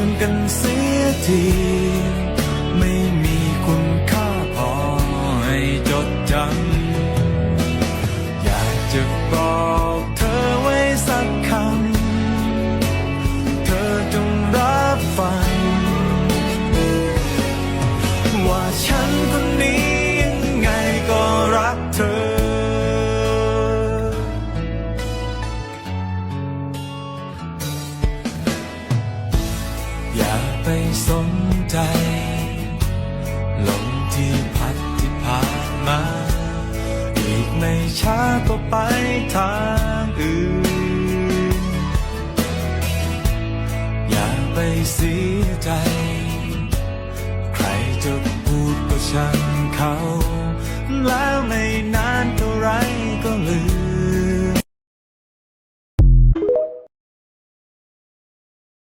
มันเสียทีไม่มีคุณค่าพอให้จดจำอยากจะบอกเธอไว้สักคำเธอจงรับฟัง ว่าฉันคนนี้ สนใจ ลมที่พัดที่ผ่านมา อีกไม่ช้าก็ไปทางอื่น อย่าไปเสียใจ ใครจะพูดก็ช่างเขา และ